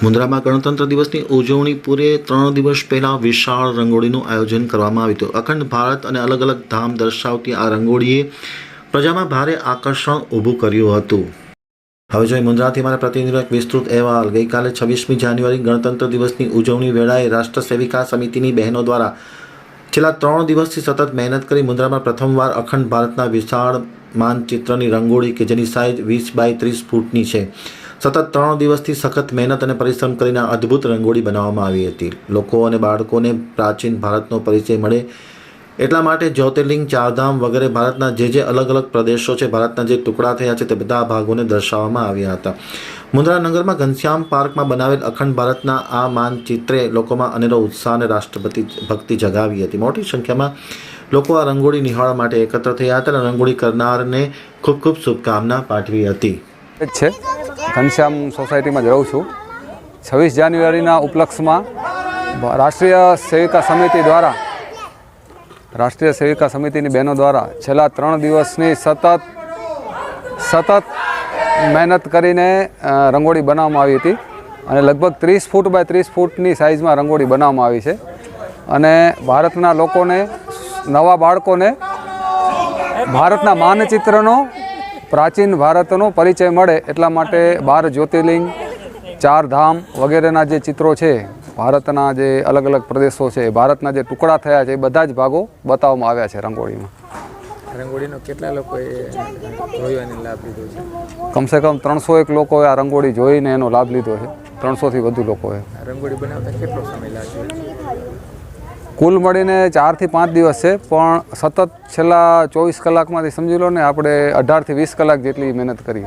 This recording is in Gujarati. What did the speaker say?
મુન્દ્રામાં ગણતંત્ર દિવસની ઉજવણી પૂરે ત્રણ દિવસ પહેલાં વિશાળ રંગોળીનું આયોજન કરવામાં આવ્યું હતું. અખંડ ભારત અને અલગ અલગ ધામ દર્શાવતી આ રંગોળીએ પ્રજામાં ભારે આકર્ષણ ઊભું કર્યું હતું. હવે જોઈએ મુન્દ્રાથી મારા પ્રતિનિધિનો એક વિસ્તૃત અહેવાલ. ગઈકાલે છવ્વીસમી જાન્યુઆરી ગણતંત્ર દિવસની ઉજવણી વેળાએ રાષ્ટ્ર સેવિકા સમિતિની બહેનો દ્વારા છેલ્લા ત્રણ દિવસથી સતત મહેનત કરી મુન્દ્રામાં પ્રથમવાર અખંડ ભારતના વિશાળ માનચિત્રની રંગોળી કે જેની સાઇઝ વીસ બાય ત્રીસ ફૂટની છે. સતત ત્રણ દિવસથી સખત મહેનત અને પરિશ્રમ કરીને અદ્ભુત રંગોળી બનાવવામાં આવી હતી. લોકો અને બાળકોને પ્રાચીન ભારતનો પરિચય મળે એટલા માટે જ્યોતિર્લિંગ, ચારધામ વગેરે ભારતના જે જે અલગ અલગ પ્રદેશો છે, ભારતના જે ટુકડા થયા છે તે બધા ભાગોને દર્શાવવામાં આવ્યા હતા. મુન્દ્રા નગરમાં ઘનશ્યામ પાર્કમાં બનાવેલ અખંડ ભારતના આ માનચિત્રે લોકોમાં અનેરો ઉત્સાહ અને રાષ્ટ્રપતિ ભક્તિ જગાવી હતી. મોટી સંખ્યામાં લોકો આ રંગોળી નિહાળવા માટે એકત્ર થયા હતા અને રંગોળી કરનારને ખૂબ ખૂબ શુભકામના પાઠવી હતી. છે. ઘનશ્યામ સોસાયટીમાં જ રહું છું. છવ્વીસ જાન્યુઆરીના ઉપલક્ષમાં રાષ્ટ્રીય સેવિકા સમિતિ દ્વારા, રાષ્ટ્રીય સેવિકા સમિતિની બહેનો દ્વારા છેલ્લા ત્રણ દિવસની સતત સતત મહેનત કરીને રંગોળી બનાવવામાં આવી હતી. અને લગભગ ત્રીસ ફૂટ બાય ત્રીસ ફૂટની સાઇઝમાં રંગોળી બનાવવામાં આવી છે. અને ભારતના લોકોને, નવા બાળકોને, ભારતના માનચિત્રનો પ્રાચીન ભારતનો પરિચય મળે એટલા માટે બાર જ્યોતિર્લિંગ ચાર ધામ વગેરેના જે ચિત્રો છે ભારતના જે અલગ અલગ પ્રદેશો છે ભારતના જે ટુકડા થયા છે એ બધા જ ભાગો બતાવવામાં આવ્યા છે રંગોળીમાં. રંગોળીનો કેટલા લોકોએ જોયો લાભ લીધો છે? કમસે કમ ત્રણસો એક લોકોએ આ રંગોળી જોઈને એનો લાભ લીધો છે. ત્રણસોથી વધુ લોકોએ. રંગોળી બનાવતા કેટલો સમય લાગ્યો કુલ મળીને ચારથી પાંચ દિવસ છે, પણ સતત છેલ્લા ચોવીસ કલાકમાંથી સમજી લો ને, આપણે અઢારથી વીસ કલાક જેટલી મહેનત કરી.